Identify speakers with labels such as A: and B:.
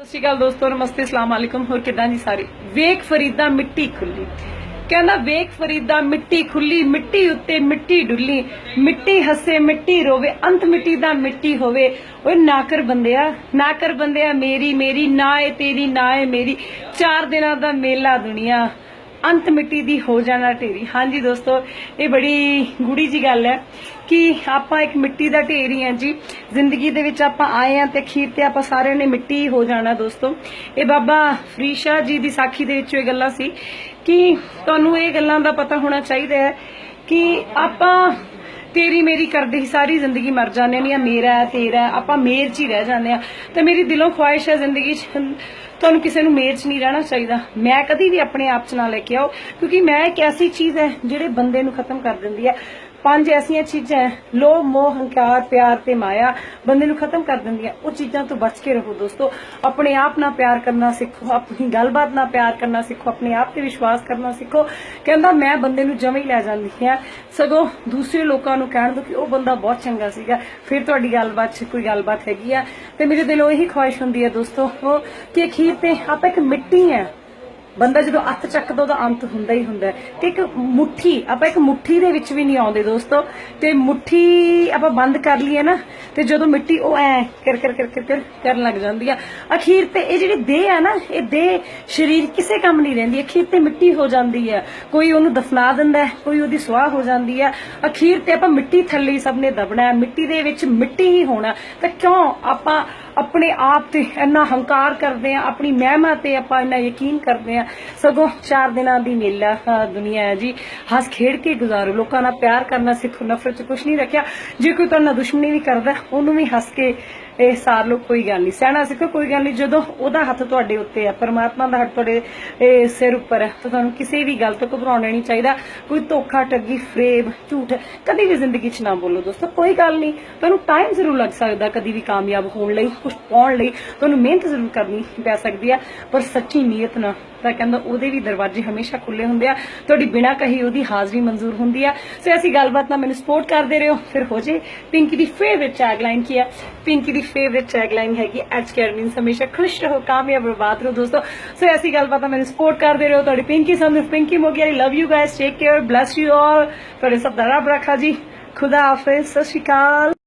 A: ਸਤਿ ਸ਼੍ਰੀ ਅਕਾਲ ਦੋਸਤੋ, ਨਮਸਤੇ, ਅਸਲਾਮ ਵਾਲੇਕੁਮ ਹੋਰ ਕਿਦਾਂ ਜੀ ਸਾਰੇ? ਵੇਖ ਫਰੀਦਾ ਮਿੱਟੀ ਖੁੱਲੀ। ਕਹਿੰਦਾ ਵੇਖ ਫਰੀਦਾ ਮਿੱਟੀ ਖੁੱਲੀ, ਮਿੱਟੀ ਉੱਤੇ ਮਿੱਟੀ ਡੁੱਲੀ। ਮਿੱਟੀ ਹੱਸੇ, ਮਿੱਟੀ ਰੋਵੇ, ਅੰਤ ਮਿੱਟੀ ਦਾ ਮਿੱਟੀ ਹੋਵੇ। ਓਏ ਨਾਕਰ ਬੰਦਿਆ ਨਾਕਰ ਬੰਦਿਆ ਮੇਰੀ ਮੇਰੀ, ਨਾ ਏ ਤੇਰੀ, ਨਾ ਏ ਮੇਰੀ। ਚਾਰ ਦਿਨਾਂ ਦਾ ਮੇਲਾ ਦੁਨੀਆ। ਅੰਤ ਮਿੱਟੀ ਦੀ ਹੋ ਜਾਣਾ ਢੇਰੀ। ਹਾਂਜੀ ਦੋਸਤੋ, ਇਹ ਬੜੀ ਗੂੜੀ ਜੀ ਗੱਲ ਹੈ ਕਿ ਆਪਾਂ ਇੱਕ ਮਿੱਟੀ ਦਾ ਢੇਰੀ ਹੀ ਹਾਂ ਜੀ। ਜ਼ਿੰਦਗੀ ਦੇ ਵਿੱਚ ਆਪਾਂ ਆਏ ਹਾਂ ਤੇ ਅਖੀਰ ਤੇ ਆਪਾਂ ਸਾਰਿਆਂ ਨੇ ਮਿੱਟੀ ਹੀ ਹੋ ਜਾਣਾ ਦੋਸਤੋ। ਇਹ ਬਾਬਾ ਫਰੀਸ਼ਾ ਜੀ ਦੀ ਸਾਖੀ ਦੇ ਵਿੱਚੋਂ ਇਹ ਗੱਲਾਂ ਸੀ ਕਿ ਤੁਹਾਨੂੰ ਇਹ ਗੱਲਾਂ ਦਾ ਪਤਾ ਹੋਣਾ ਚਾਹੀਦਾ ਹੈ ਕਿ ਆਪਾਂ ਤੇਰੀ ਮੇਰੀ ਕਰਦੇ ਹੀ ਸਾਰੀ ਜ਼ਿੰਦਗੀ ਮਰ ਜਾਂਦੇ ਨੇ ਜਾਂ ਮੇਰਾ ਤੇਰਾ ਆਪਾਂ ਮੇਰ 'ਚ ਹੀ ਰਹਿ ਜਾਂਦੇ ਆ। ਤੇ ਮੇਰੀ ਦਿਲੋਂ ਖੁਆਇਸ਼ ਹੈ ਜ਼ਿੰਦਗੀ 'ਚ ਤੁਹਾਨੂੰ ਕਿਸੇ ਨੂੰ ਮੇਰ 'ਚ ਨਹੀਂ ਰਹਿਣਾ ਚਾਹੀਦਾ। ਮੈਂ ਕਦੀ ਵੀ ਆਪਣੇ ਆਪ 'ਚ ਨਾ ਲੈ ਕੇ ਆਓ, ਕਿਉਂਕਿ ਮੈਂ ਇੱਕ ਐਸੀ ਚੀਜ਼ ਹੈ ਜਿਹੜੇ ਬੰਦੇ ਨੂੰ ਖਤਮ ਕਰ ਦਿੰਦੀ ਹੈ। ਪੰਜ ਐਸੀਆਂ ਚੀਜ਼ਾਂ ਹੈ। ਲੋਭ ਮੋਹ, ਹੰਕਾਰ, ਪਿਆਰ ਤੇ ਮਾਇਆ ਬੰਦੇ ਨੂੰ ਖਤਮ ਕਰ ਦਿੰਦੀਆਂ। ਉਹ ਚੀਜ਼ਾਂ ਤੋਂ ਬਚ ਕੇ ਰਹੋ ਦੋਸਤੋ। ਆਪਣੇ ਆਪ ਨਾਲ ਪਿਆਰ ਕਰਨਾ ਸਿੱਖੋ। ਆਪਣੀ ਗੱਲਬਾਤ ਨਾਲ ਪਿਆਰ ਕਰਨਾ ਸਿੱਖੋ। ਆਪਣੇ ਆਪ ਤੇ ਵਿਸ਼ਵਾਸ ਕਰਨਾ ਸਿੱਖੋ। ਕਹਿੰਦਾ, ਮੈਂ ਬੰਦੇ ਨੂੰ ਜਮੇ ਹੀ ਲੈ ਜਾਂਦੀ ਹਾਂ। ਸਗੋਂ ਦੂਸਰੇ ਲੋਕਾਂ ਨੂੰ ਕਹਿਣ ਦੋ ਕਿ ਉਹ ਬੰਦਾ ਬਹੁਤ ਚੰਗਾ ਸੀਗਾ। ਫਿਰ ਤੁਹਾਡੀ ਗੱਲਬਾਤ 'ਚ ਕੋਈ ਗੱਲਬਾਤ ਹੈਗੀ ਆ। ਤੇ ਮੇਰੇ ਦਿਲੋਂ ਇਹੀ ਖੁਆਇਸ਼ ਹੁੰਦੀ ਹੈ ਦੋਸਤੋ ਉਹ ਕਿ ਅਖੀਰ ਤੇ ਆਪਾਂ ਇੱਕ ਮਿੱਟੀ ਹੈ। ਬੰਦਾ ਜਦੋਂ ਅੱਤ ਚੱਕਦਾ, ਉਹਦਾ ਅੰਤ ਹੁੰਦਾ ਹੀ ਹੁੰਦਾ ਤੇ ਇੱਕ ਮੁੱਠੀ, ਆਪਾਂ ਇੱਕ ਮੁੱਠੀ ਦੇ ਵਿੱਚ ਵੀ ਨਹੀਂ ਆਉਂਦੇ ਦੋਸਤੋ। ਤੇ ਮੁੱਠੀ ਆਪਾਂ ਬੰਦ ਕਰ ਲਈਏ ਨਾ ਤੇ ਜਦੋਂ ਮਿੱਟੀ ਉਹ ਐ ਕਰ ਕਰ ਕਰ ਕਰ ਕਰਨ ਲੱਗ ਜਾਂਦੀ ਆ। ਅਖੀਰ ਤੇ ਇਹ ਜਿਹੜੀ ਦੇਹ ਆ ਨਾ ਇਹ ਦੇਹ ਸਰੀਰ ਕਿਸੇ ਕੰਮ ਨਹੀਂ ਰਹਿੰਦੀ। ਅਖੀਰ ਤੇ ਮਿੱਟੀ ਹੋ ਜਾਂਦੀ ਹੈ ਕੋਈ ਉਹਨੂੰ ਦਫਨਾ ਦਿੰਦਾ ਕੋਈ ਉਹਦੀ ਸੁਆਹ ਹੋ ਜਾਂਦੀ ਹੈ ਅਖੀਰ ਤੇ ਆਪਾਂ ਮਿੱਟੀ ਥੱਲੇ ਸਭ ਨੇ ਦਬਣਾ ਮਿੱਟੀ ਦੇ ਵਿੱਚ ਮਿੱਟੀ ਹੀ ਹੋਣਾ। ਤਾਂ ਕਿਉਂ ਆਪਾਂ ਆਪਣੇ ਆਪ ਤੇ ਇੰਨਾ ਹੰਕਾਰ ਕਰਦੇ ਆ ਆਪਣੀ ਮਹਿਮਾ ਤੇ ਆਪਾਂ ਇੰਨਾ ਯਕੀਨ ਕਰਦੇ ਆ ਸਗੋਂ ਚਾਰ ਦਿਨਾਂ ਦੀ ਮੇਲਾ ਅ, ਦੁਨੀਆ ਹੈ ਜੀ। ਹੱਸ ਖੇਡ ਕੇ ਗੁਜ਼ਾਰੋ। ਲੋਕਾਂ ਨਾਲ ਪਿਆਰ ਕਰਨਾ ਸਿੱਖੋ। ਨਫ਼ਰਤ ਚ ਕੁਝ ਨਹੀਂ ਰੱਖਿਆ। ਜੇ ਕੋਈ ਤੁਹਾਡੇ ਨਾਲ ਦੁਸ਼ਮਣੀ ਵੀ ਕਰਦਾ ਉਹਨੂੰ ਵੀ ਹੱਸ ਕੇ ਇਹ ਸਾਰ ਲੋ ਕੋਈ ਗੱਲ ਨਹੀਂ। ਸਹਿਣਾ ਸਿੱਖੋ, ਕੋਈ ਗੱਲ ਨਹੀਂ। ਜਦੋਂ ਉਹਦਾ ਹੱਥ ਤੁਹਾਡੇ ਉੱਤੇ ਹੈ ਪਰਮਾਤਮਾ ਦਾ ਹੱਥ ਤੁਹਾਡੇ ਸਿਰ ਉੱਪਰ ਹੈ ਤਾਂ ਤੁਹਾਨੂੰ ਕਿਸੇ ਵੀ ਗੱਲ ਤੋਂ ਘਬਰਾਉਣਾ ਨਹੀਂ ਚਾਹੀਦਾ। ਕੋਈ ਧੋਖਾ, ਠੱਗੀ, ਫਰੇਬ, ਝੂਠ, ਕਦੀ ਵੀ ਜ਼ਿੰਦਗੀ 'ਚ ਨਾ ਬੋਲੋ ਦੋਸਤੋ, ਕੋਈ ਗੱਲ ਨਹੀਂ। ਤੁਹਾਨੂੰ ਟਾਈਮ ਜ਼ਰੂਰ ਲੱਗ ਸਕਦਾ ਕਦੀ ਵੀ ਕਾਮਯਾਬ ਹੋਣ ਲਈ ਕੁਝ ਪਾਉਣ ਲਈ। ਤੁਹਾਨੂੰ ਮਿਹਨਤ ਜ਼ਰੂਰ ਕਰਨੀ ਪੈ ਸਕਦੀ ਹੈ ਪਰ ਸੱਚੀ ਨੀਅਤ ਨਾਲ ਤਾਂ ਕਹਿੰਦਾ ਉਹਦੇ ਵੀ ਦਰਵਾਜ਼ੇ ਹਮੇਸ਼ਾ ਖੁੱਲੇ ਹੁੰਦੇ ਆ। ਤੁਹਾਡੀ ਬਿਨਾਂ ਕਹੀ ਉਹਦੀ ਹਾਜ਼ਰੀ ਮਨਜ਼ੂਰ ਹੁੰਦੀ ਆ। ਸੋ ਐਸੀ ਗੱਲਬਾਤ ਨਾਲ ਮੈਨੂੰ ਸਪੋਰਟ ਕਰਦੇ ਰਹੋ। ਫਿਰ ਹੋ ਜੇ ਪਿੰਕੀ ਦੀ ਫੇਵਰਿਟ ਟੈਗਲਾਈਨ ਕੀ ਹੈ ਪਿੰਕੀ ਦੀ ਫੇਵਰਿਟ ਟੈਗਲਾਈਨ ਹੈਗੀ ਐਚ ਕੇਅਰ ਮੀਨਸ ਹਮੇਸ਼ਾ ਖੁਸ਼ ਰਹੋ, ਕਾਮਯਾਬ ਰਹੋ, ਬਾਤ ਰਹੋ ਦੋਸਤੋ। ਸੋ ਐਸੀ ਗੱਲਬਾਤ ਨਾਲ ਮੈਨੂੰ ਸਪੋਰਟ ਕਰਦੇ ਰਹੋ। ਤੁਹਾਡੀ Pinki Sandhu Pinki Mogi I love you guys take care bless you all ਤੁਹਾਡੇ ਸਭ ਦਾ ਰੱਬ ਰੱਖਾ ਜੀ। ਖੁਦਾ ਹਾਫਿਜ਼, ਸਤਿ ਸ਼੍ਰੀ ਅਕਾਲ।